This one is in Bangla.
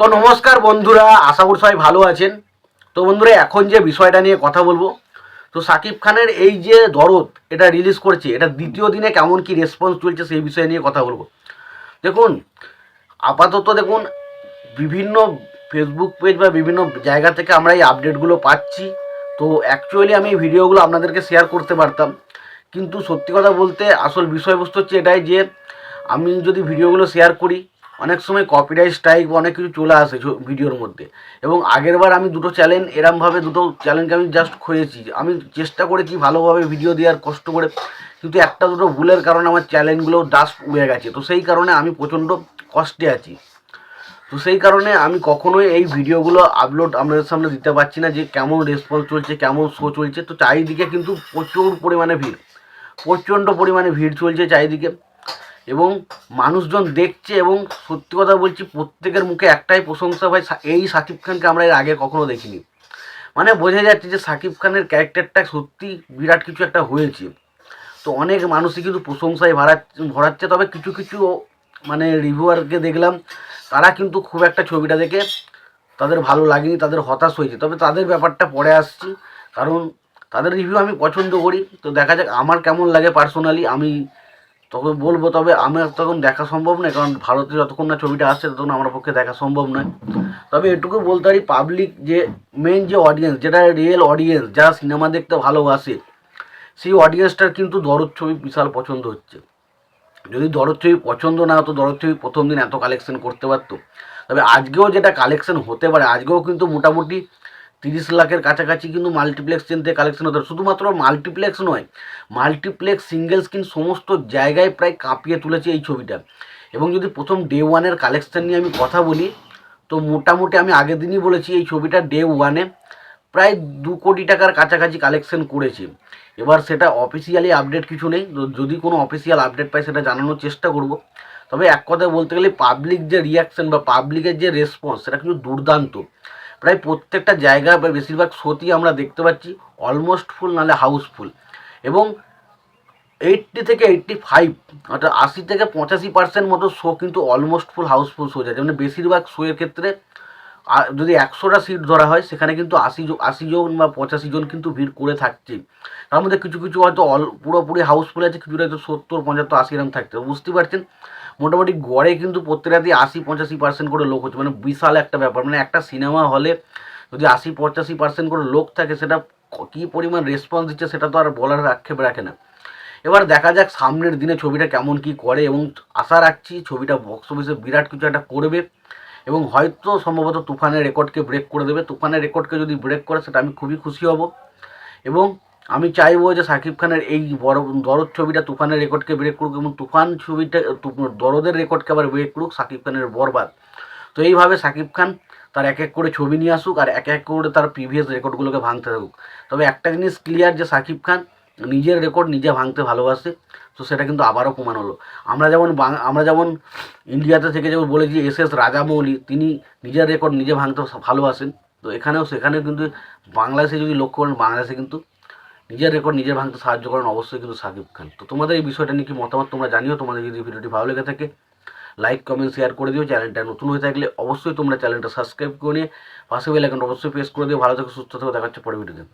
তো নমস্কার বন্ধুরা, আশা করি সবাই ভালো আছেন। তো বন্ধুরা, এখন যে বিষয়টা নিয়ে কথা বলব, তো সাকিব খানের এই যে দরদ এটা রিলিজ করছে, এটা দ্বিতীয় দিনে কেমন কি রেসপন্স চলছে সেই বিষয় নিয়ে কথা বলব। দেখুন, আপাতত দেখুন, বিভিন্ন ফেসবুক পেজ বা বিভিন্ন জায়গা থেকে আমরা এই আপডেটগুলো পাচ্ছি। তো অ্যাকচুয়ালি আমি ভিডিওগুলো আপনাদেরকে শেয়ার করতে পারতাম। কিন্তু সত্যি কথা বলতে, আসল বিষয়বস্তু হচ্ছে এটাই যে, আমি যদি ভিডিওগুলো শেয়ার করি অনেক সময় কপিরাইট স্ট্রাইক বা অনেক কিছু চলে আসে ভিডিওর মধ্যে। এবং আগেরবার আমি দুটো চ্যানেল এরমভাবে দুটো চ্যানেলকে আমি জাস্ট খুঁজেছি আমি চেষ্টা করেছি ভালোভাবে ভিডিও দেওয়ার কষ্ট করে, কিন্তু একটা দুটো ভুলের কারণে আমার চ্যানেলগুলো ডাস্ট উড়ে গেছে। তো সেই কারণে আমি প্রচণ্ড কষ্টে আছি। তো সেই কারণে আমি কখনোই এই ভিডিওগুলো আপলোড আপনাদের সামনে দিতে পারছি না যে কেমন রেসপন্স চলছে, কেমন শো চলছে। তো চারিদিকে কিন্তু প্রচুর পরিমাণে ভিড়, প্রচণ্ড পরিমাণে ভিড় চলছে চারিদিকে। এবং মানুষজন দেখছে এবং সত্যি কথা বলছি, প্রত্যেকের মুখে একটাই প্রশংসা ভাই এই সাকিব খানকে আমরা এর আগে কখনো দেখিনি। মানে বোঝা যাচ্ছে যে সাকিব খানের ক্যারেক্টারটা সত্যি বিরাট কিছু একটা হয়েছে। তো অনেক মানুষই কিন্তু প্রশংসায় ভরাচ্ছে ভরাচ্ছে, তবে কিছু কিছু মানে রিভিউয়ারকে দেখলাম, তারা কিন্তু খুব একটা ছবিটা দেখে তাদের ভালো লাগেনি, তাদের হতাশ হয়েছে। তবে তাদের ব্যাপারটা পরে আসছি, কারণ তাদের রিভিউ আমি পছন্দ করি। তো দেখা যাক আমার কেমন লাগে পার্সোনালি, আমি তখন বলব, তবে আমার তখন দেখা সম্ভব নয়, কারণ ভারতে যতক্ষণ না ছবিটা আসছে, ততক্ষণ আমার পক্ষে দেখা সম্ভব নয়। তবে এটুকু বলতে পারি পাবলিক যে মেন যে অডিয়েন্স যেটা রিয়েল অডিয়েন্স যারা সিনেমা দেখতে ভালোবাসে, সেই অডিয়েন্সটার কিন্তু দরদ ছবি বিশাল পছন্দ হচ্ছে। যদি দরদ ছবি পছন্দ না হতো, দরদ ছবি প্রথম দিন এত কালেকশন করতে পারতো। তবে আজকেও যেটা কালেকশন হতে পারে, আজকেও কিন্তু মোটামুটি তিরিশ লাখের কাছাকাছি কিন্তু মাল্টিপ্লেক্স চেন থেকে কালেকশন হতে শুধুমাত্র মাল্টিপ্লেক্স নয় মাল্টিপ্লেক্স সিঙ্গেল স্ক্রিন সমস্ত জায়গায় প্রায় কাঁপিয়ে তুলেছে এই ছবিটা। এবং যদি প্রথম ডে ওয়ানের কালেকশন নিয়ে আমি কথা বলি, তো মোটামুটি আমি আগের দিনই বলেছি এই ছবিটা ডে ওয়ানে প্রায় দু কোটি টাকার কাছাকাছি কালেকশন করেছে। এবার সেটা অফিসিয়ালি আপডেট কিছু নেই যদি কোনো অফিসিয়াল আপডেট পাই সেটা জানানোর চেষ্টা করব। তবে এক কথায় বলতে গেলে পাবলিক যে রিয়াকশন বা পাবলিকের যে রেসপন্স সেটা কিন্তু দুর্দান্ত। প্রায় প্রত্যেকটা জায়গা বা বেশিরভাগ শোতেই আমরা দেখতে পাচ্ছি অলমোস্ট ফুল নাহলে হাউসফুল এবং এইটটি থেকে এইট্টি ফাইভ অর্থাৎ আশি থেকে পঁচাশি পার্সেন্ট মতো শো কিন্তু অলমোস্ট ফুল হাউসফুল শো যায় মানে বেশিরভাগ শোয়ের ক্ষেত্রে যদি একশোটা সিট ধরা হয়, সেখানে কিন্তু আশি আশি জন বা পঁচাশি জন কিন্তু ভিড় করে থাকছে। তার মধ্যে কিছু কিছু হয়তো অল, পুরোপুরি হাউসফুল আছে, কিছুটা হয়তো সত্তর, পঁচাত্তর, আশি এরকম থাকছে বুঝতে পারছেন? মোটামুটি গড়ে কিন্তু প্রত্যেক রাতেই আশি, পঁচাশি পার্সেন্ট করে লোক হচ্ছে। মানে বিশাল একটা ব্যাপার। মানে একটা সিনেমা হলে যদি আশি, পঁচাশি পার্সেন্ট করে লোক থাকে, সেটা কী পরিমাণ রেসপন্স দিচ্ছে, সেটা তো আর বলার আক্ষেপ রাখে না। এবার দেখা যাক সামনের দিনে ছবিটা কেমন কি করে এবং আশা রাখছি ছবিটা বক্স অফিসে বিরাট কিছু একটা করবে। এবং হয়তো সম্ভবত তুফানের রেকর্ডকে ব্রেক করে দেবে। তুফানের রেকর্ডকে যদি ব্রেক করে, সেটা আমি খুবই খুশি হব। এবং আমি চাইব যে সাকিব খানের এই বড় দরদ ছবিটা তুফানের রেকর্ডকে ব্রেক করুক এবং তুফান ছবিটা দরদের রেকর্ডকে আবার ব্রেক করুক, সাকিব খানের বরবাদ। তো এইভাবে সাকিব খান তার এক এক করে ছবি নিয়ে আসুক আর এক এক করে তার প্রিভিয়াস রেকর্ডগুলোকে ভাঙতে থাকুক। তবে একটা জিনিস ক্লিয়ার যে সাকিব খান নিজের রেকর্ড নিজে ভাঙতে ভালোবাসে, তো সেটা কিন্তু আবারও প্রমাণ হলো। আমরা যেমন আমরা যেমন ইন্ডিয়াতে থেকে যেমন বলেছি, এস এস রাজামৌলি, তিনি নিজের রেকর্ড নিজে ভাঙতে ভালোবাসেন। তো এখানেও সেখানেও কিন্তু বাংলাদেশে যদি লক্ষ্য করেন, বাংলাদেশে কিন্তু নিজের রেকর্ড নিজে ভাঙতে সাহায্য করেন অবশ্যই কিন্তু সাকিব খান। তো তোমাদের এই বিষয়টা নিয়ে কি মতামত তোমরা জানিও? তোমাদের যদি ভিডিওটি ভালো লেগে থাকে লাইক কমেন্ট শেয়ার করে দিও। চ্যানেলটা নতুন হয়ে থাকলে অবশ্যই তোমরা চ্যানেলটা সাবস্ক্রাইব করে নিয়ে পাশে বেল আইকনটা অবশ্যই প্রেস করে দিও। ভালো থেকে, সুস্থ থেকে। দেখাচ্ছে পরে ভিডিওতে